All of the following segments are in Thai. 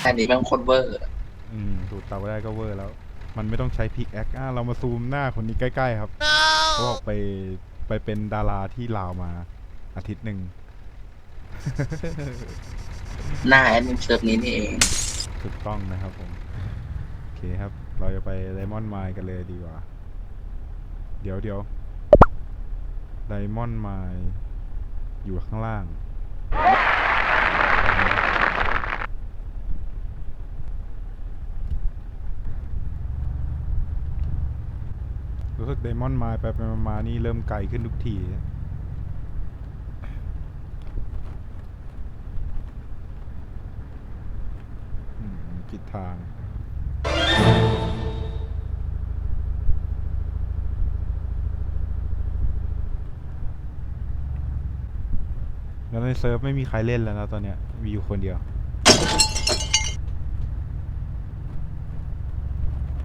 แค่นี้แม่งโคตรเวอร์อืมดูดเตาได้ก็เวอร์แล้ว มันไม่ต้องใช้พิกแอคอะเรามาซูมหน้าคนนี้ใกล้ๆครับเขาบอกไปไปเป็นดาราที่ลาวมา อาทิตย์หนึ่ง หน้าแอดมินเซิร์ฟนี้นี่เอง ถูกต้องนะครับผม โอเคครับ เราจะไปไดมอนด์ไมล์กันเลยดีกว่า เดี๋ยวเดี๋ยวไดมอนด์ไมล์อยู่ข้างล่าง รู้สึกไดมอนไมล์ไปไปมาๆนี่เริ่มไกลขึ้นทุกทีผิดทางแล้วในเซิร์ฟไม่มีใครเล่นแล้วนะตอนเนี้ยมีอยู่คนเดียว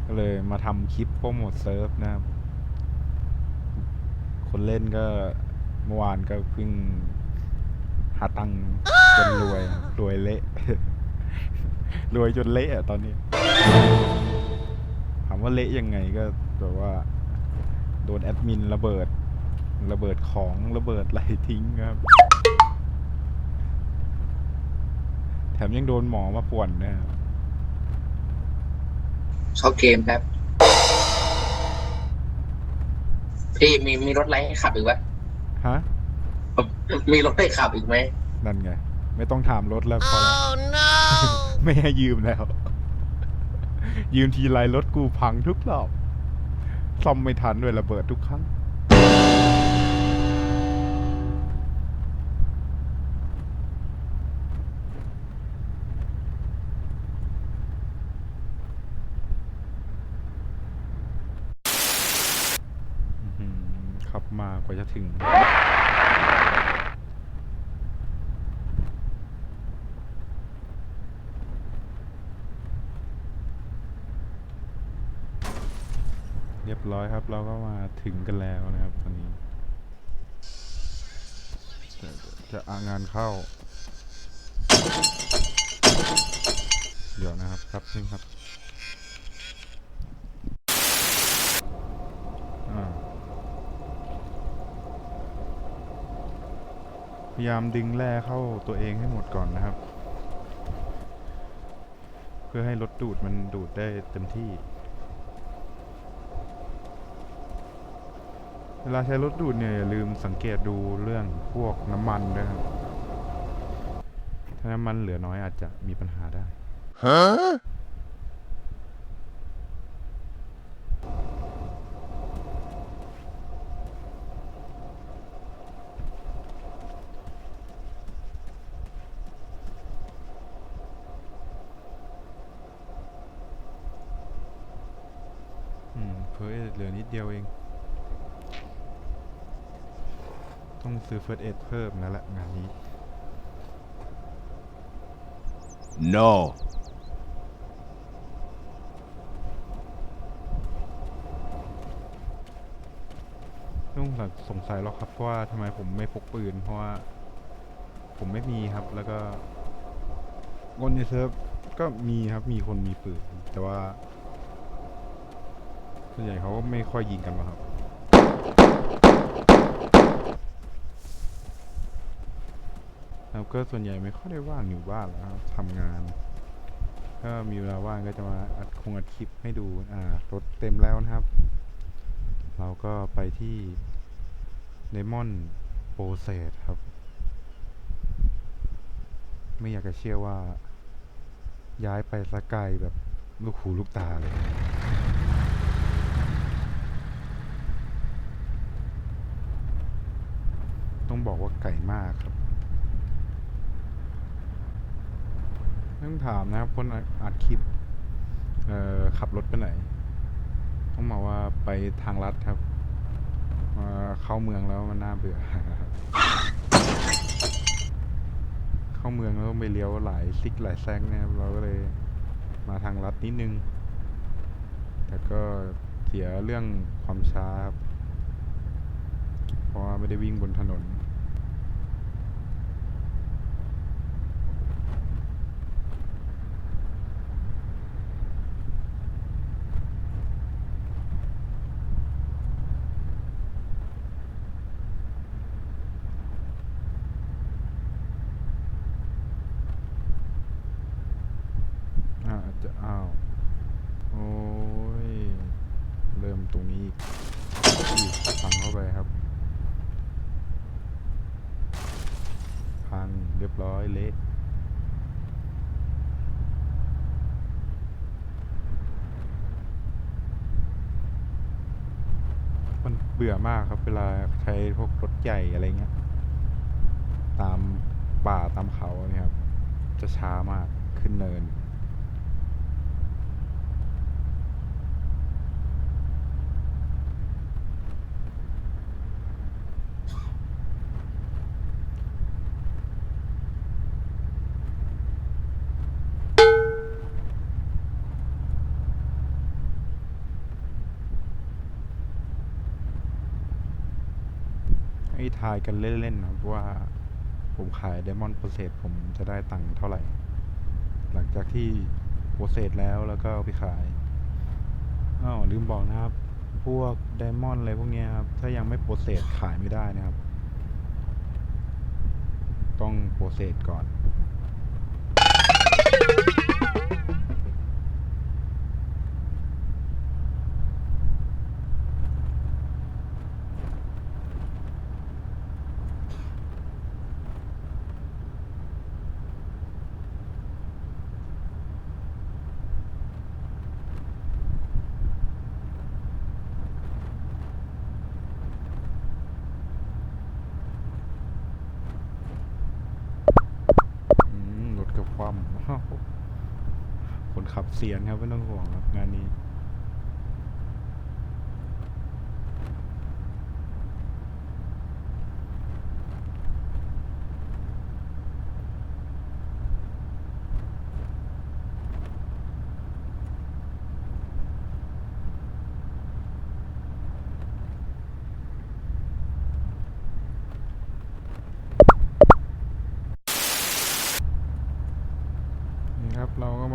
ก็เลยมาทำคลิปโปรโมทเซิร์ฟนะครับ คนเล่นก็เมื่อวานก็เพิ่งหาตังค์จนรวยรวยเละ รวยจนเละอะตอนนี้ถามว่าเละยังไงก็แบบว่า โดนแอดมินระเบิด ระเบิดของระเบิดอะไรทิ้งครับ แถมยังโดนหมอมาป่วนนะครับ เข้าเกมแป๊บ พี่มีมีรถไรให้ขับอีกวะฮะ มีรถให้ขับอีกไหมนั่นไง ไม่ต้องถามรถแล้วพอแล้วไม่ให้ยืมแล้ว ยืมทีไรรถกูพังทุกรอบซ่อมไม่ทันด้วยระเบิดทุกครั้งากว่าจะถึง เรียบร้อยครับ เราก็มาถึงกันแล้วนะครับตอนนี้ จะจะอางานเข้า เดี๋ยวนะครับครับนึงครับอ่า พยายามดึงแร่เข้าตัวเองให้หมดก่อนนะครับ เพื่อให้รถดูดมันดูดได้เต็มที่ เวลาใช้รถดูดเนี่ยอย่าลืมสังเกตดูเรื่องพวกน้ำมันด้วยครับถ้าน้ำมันเหลือน้อยอาจจะมีปัญหาได้อืม เพิ่เหลือนิดเดียวเอง ต้องซื้อเฟิร์สเอ็ดเพิ่มนั่นแหละงานนี้ No. ต้องสงสัยหรอกครับว่าทำไมผมไม่พกปืน เพราะว่า ผมไม่มีครับแล้วก็คนในเซิร์ฟก็มีครับมีคนมีปืนแต่ว่า ส่วนใหญ่เขาก็ไม่ค่อยยิงกันหรอกครับ แล้วก็ส่วนใหญ่ไม่ค่อยได้ว่างอยู่บ้านแล้วครับทำงานก็มีเวลาว่างก็จะมาอัดคงอัดคลิปให้ดูอ่ารถเต็มแล้วนะครับ เราก็ไปที่เลมอนโปรเซสครับ ไม่อยากจะเชื่อว่า ย้ายไปสกไกลแบบลูกหูลูกตาเลย ต้องบอกว่าไก่มากครับต้องถามนะครับคนอัดคลิปขับรถไปไหน ต้องบอกว่าไปทางลัดครับเข้าเมืองแล้วมันน่าเบื่อ เข้าเมืองแล้วไปเลี้ยวหลายซิกหลายแซงนะครับเราก็เลยมาทางลัดนิดนึง แต่ก็เสียเรื่องความช้าครับ เพราะว่าไม่ได้วิ่งบนถนน จะอ้าว โอ้ย เริ่ม ตรงนี้อีกฝังเข้าไปครับ พังเรียบร้อยเละมันเบื่อมากครับ เวลาใช้พวกรถใหญ่อะไรเงี้ย ตามป่าตามเขาเนี่ยครับ จะช้ามากขึ้นเนิน ให้ทายกันเล่นๆนะครับว่าผมขายเดมอนโปรเซสผมจะได้ตังค์เท่าไหร่ หลังจากที่โปรเซสแล้วแล้วก็เอาไปขายอ้าวลืมบอกนะครับ พวกไดมอนด์อะไรพวกนี้ครับ ถ้ายังไม่โปรเซสขายไม่ได้นะครับ ต้องโปรเซสก่อน ความคนขับเสียนครับ ไม่ต้องห่วงครับ งานนี้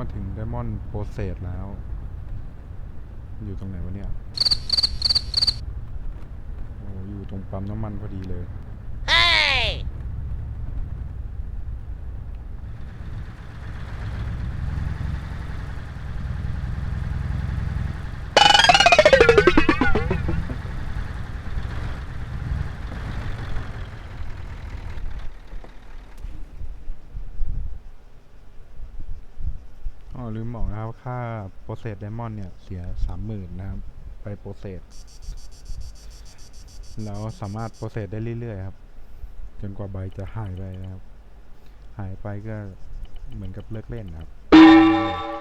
าก็มาถึงไดมอนด์โปรเซสแล้ว อยู่ตรงไหนวะเนี่ย โอ้อยู่ตรงปั๊มน้ำมันพอดีเลย นะครับ ค่าโปรเซสไดมอนด์เนี่ยเสียสามหมื่นนะครับ ไปโปรเซสแล้วสามารถโปรเซสได้เรื่อยๆครับ จนกว่าใบจะหายไปนะครับ หายไปก็เหมือนกับเลิกเล่นนะครับ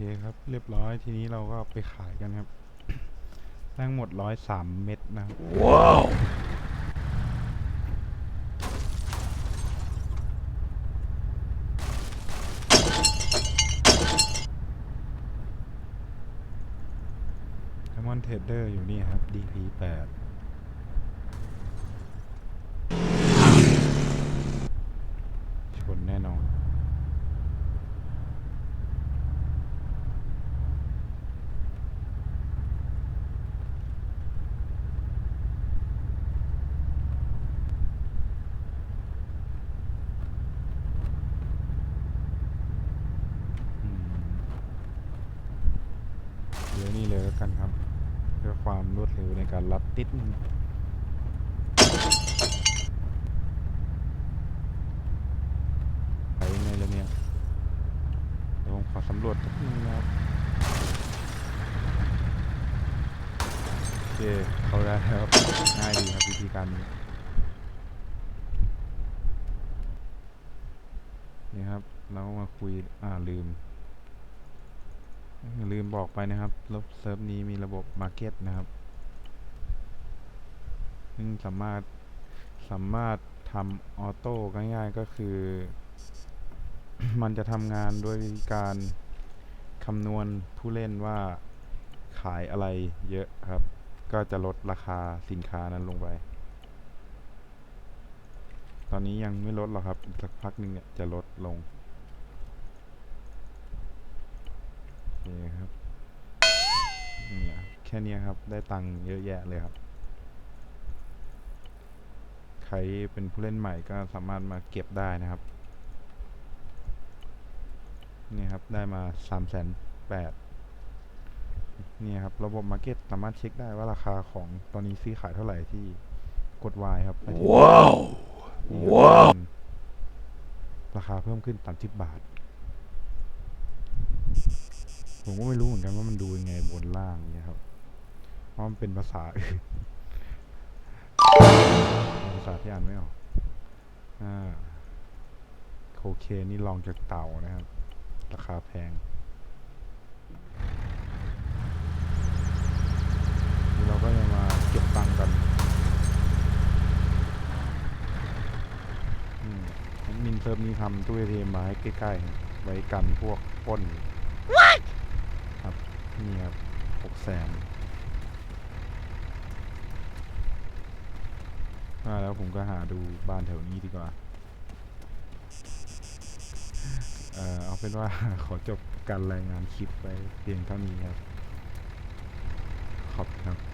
คครับ เรียบร้อยทีนี้เราก็ไปขายกันครับตั้งหมดร้อยสามเม็ดนะว้าวแมอนเทเดอร์อยู่นี่ครับ DP8 ลี้ยวนี่เลยแล้วกันครับเพื่อความรวดเร็วในการลัดติดไปยังไงล่ะเนี่ยลดี๋ขอสำรวจนิดนึงะครับโอเคเขาได้ครับง่ายดีครับวิธีการนี้นี่ครับเรามาคุยอ่าลืม ลืมบอกไปนะครับรบเซิร์ฟนี้มีระบบมาร์เก็ตนะครับ ซึ่งสามารถสามารถทำออโต้ง่ายๆก็คือ มันจะทำงานด้วยวิธีการคำนวณผู้เล่นว่าขายอะไรเยอะครับ ก็จะลดราคาสินค้านั้นลงไป ตอนนี้ยังไม่ลดหรอกครับ สักพักหนึ่งเนี่ยจะลดลง โอ เคครับเนี่ยแค่เนี้ยครับ ได้ตังค์เยอะแยะเลยครับ ใครเป็นผู้เล่นใหม่ก็สามารถมาเก็บได้นะครับเนี่ยครับ ได้มาสามแสนแปดเนี่ยครับ ระบบมาร์เก็ตสามารถเช็คได้ว่าราคาของตอนนี้ซื้อขายเท่าไหร่ที่กด Y ครับไปที่ Wow นี่ครับว้าวเป็นราคาเพิ่มขึ้นสามสิบบาท ผมก็ไม่รู้เหมือนกันว่ามันดูยังไงบนล่างเนี่ยครับ เพราะมันเป็นภาษาอื่นภาษาที่อ่านไม่ออก อ่า โคเคนนี่ลองจากเต่านะครับ ราคาแพงนี่เราก็จะมาเก็บตังค์กันอืมมินเซิร์ฟนี้ทำตู้เอทีเอ็มมาให้ใกล้ๆ ไว้กันพวกป้น นี่ครับหกแสนมาแล้วผมก็หาดูบ้านแถวนี้ดีกว่า เอ่อเอาเป็นว่า ขอจบการรายงานคลิปไปเพียงเท่านี้ครับ ขอบคุณครับ